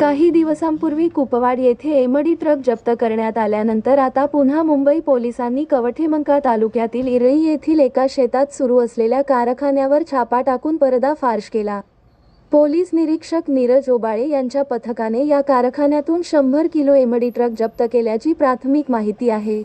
काही दिवसांपूर्वी कुपवाड येथे एमडी ट्रक जप्त करण्यात आल्यानंतर आता पुन्हा मुंबई पोलिसांनी कवठेमंका तालुक्यातील इरळी येथील एका शेतात सुरू असलेल्या कारखान्यावर छापा टाकून पर्दाफाश केला. पोलीस निरीक्षक नीरज ओबाळे यांच्या पथकाने या कारखान्यातून शंभर किलो एमडी ट्रक जप्त केल्याची प्राथमिक माहिती आहे.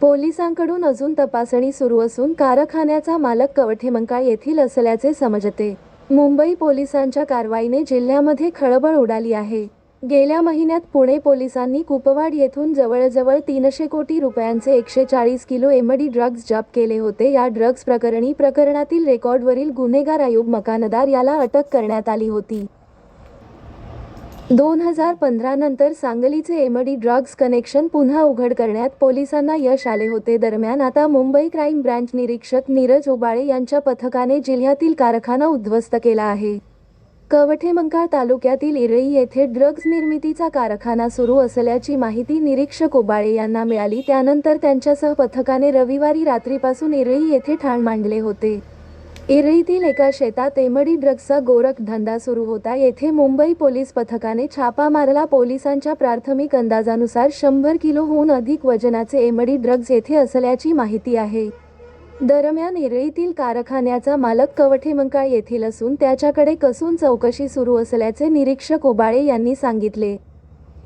पोलिसांकडून अजून तपासणी सुरू असून कारखान्याचा मालक कवठेमंकाळ येथील असल्याचे समजते. मुंबई पोलिसांच्या कारवाईने जिल्ह्यामध्ये खळबळ उडाली आहे. गेल्या महिन्यात पुणे पोलिसांनी कुपवाड येथून जवळजवळ तीनशे कोटी रुपयांचे एकशे चाळीस किलो एमडी ड्रग्ज जप्त केले होते. या ड्रग्ज प्रकरणी प्रकरणातील रेकॉर्डवरील गुन्हेगार आयुब मकानदार याला अटक करण्यात आली होती. दोन हजार पंधरा नंतर सांगलीचे एमडी ड्रग्ज कनेक्शन पुन्हा उघड करण्यात पोलिसांना यश आले होते. दरम्यान आता मुंबई क्राईम ब्रँच निरीक्षक नीरज ओबाळे यांच्या पथकाने जिल्ह्यातील कारखाना उद्ध्वस्त केला आहे. कवठेमंकाळ तालुक्यातील इरळी येथे ड्रग्ज निर्मितीचा कारखाना सुरू असल्याची माहिती निरीक्षक ओबाळे यांना मिळाली. त्यानंतर त्यांच्यासह पथकाने रविवारी रात्रीपासून इरळी येथे ठाण मांडले होते. इरळीतील एका शेतात एमडी ड्रग्जचा गोरख धंदा सुरू होता. येथे मुंबई पोलीस पथकाने छापा मारला. पोलिसांच्या प्राथमिक अंदाजानुसार शंभर किलोहून अधिक वजनाचे एमडी ड्रग्ज येथे असल्याची माहिती आहे. दरम्यान इरळीतील कारखान्याचा मालक कवठेमंकाळ येथील असून त्याच्याकडे कसून चौकशी सुरू असल्याचे निरीक्षक ओबाळे यांनी सांगितले.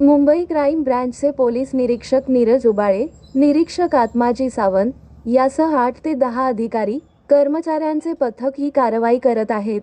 मुंबई क्राईम ब्रँचचे पोलीस निरीक्षक नीरज उबाळे निरीक्षक आत्माजी सावंत यासह आठ ते दहा अधिकारी कर्मचाऱ्यांचे पथक ही कारवाई करत आहेत.